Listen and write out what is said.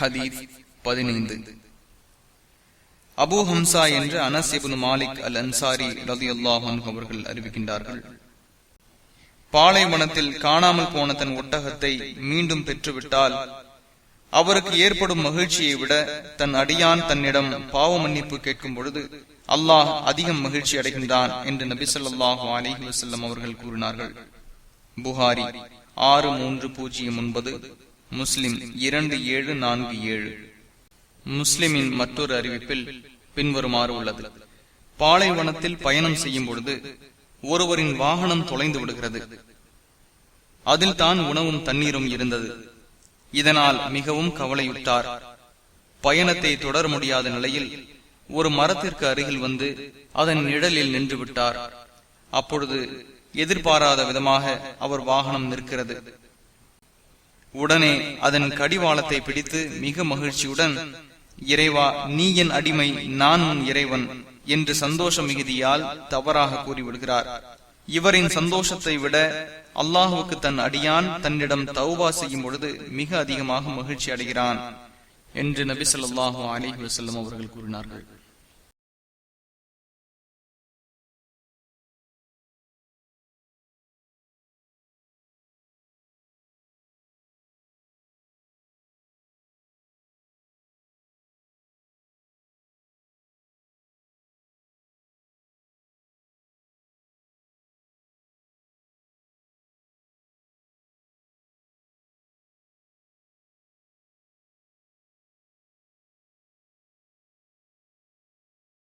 ஹதீஸ் பதினைந்து. அபு ஹம்சா என்ற அனஸ் இப்னு மாலிக் அல் அன்சாரி ரதி அல்லாஹன் அவர்கள் அறிவிக்கின்றார்கள். பாலைவனத்தில் காணாமல் போன தன் ஒட்டகத்தை மீண்டும் பெற்றுவிட்டால் அவருக்கு ஏற்படும் மகிழ்ச்சியை விட தன் அடியான் தன்னிடம் பாவ மன்னிப்பு கேட்கும் பொழுது அல்லாஹ் அதிகம் மகிழ்ச்சி அடைகின்றான் என்று நபி சொல்லாஹு அலிஹி வசல்லம் அவர்கள் கூறினார்கள். புகாரி ஆறு மூன்று பூஜ்ஜியம் ஒன்பது. முஸ்லிம் இரண்டு ஏழு நான்கு ஏழு. முஸ்லிமின் மற்றொரு அறிவிப்பில் பின்வருமாறு உள்ளது. பாலைவனத்தில் பயணம் செய்யும் பொழுது ஒருவரின் வாகனம் தொலைந்து விடுகிறது. அதில் தான் உணவும் தண்ணீரும் இருந்தது. இதனால் மிகவும் கவலையுற்றார். பயணத்தை தொடர முடியாத நிலையில் ஒரு மரத்திற்கு அருகில் வந்து அதன் நிழலில் நின்று விட்டார். அப்பொழுது எதிர்பாராத விதமாக அவர் வாகனம் நிற்கிறது. உடனே அதன் கடிவாளத்தை பிடித்து மிக மகிழ்ச்சியுடன் இறைவா நீ என் அடிமை நான் உன் இறைவன் என்று சந்தோஷ மிகுதியால் தவறாக கூறிவிடுகிறார். இவரின் சந்தோஷத்தை விட அல்லாஹுக்கு தன் அடியான் தன்னிடம் தௌபா செய்யும் பொழுது மிக அதிகமாக மகிழ்ச்சி அடைகிறான் என்று நபி சொல்லாஹு அலிஹி வசல்லம் அவர்கள் கூறினார்கள்.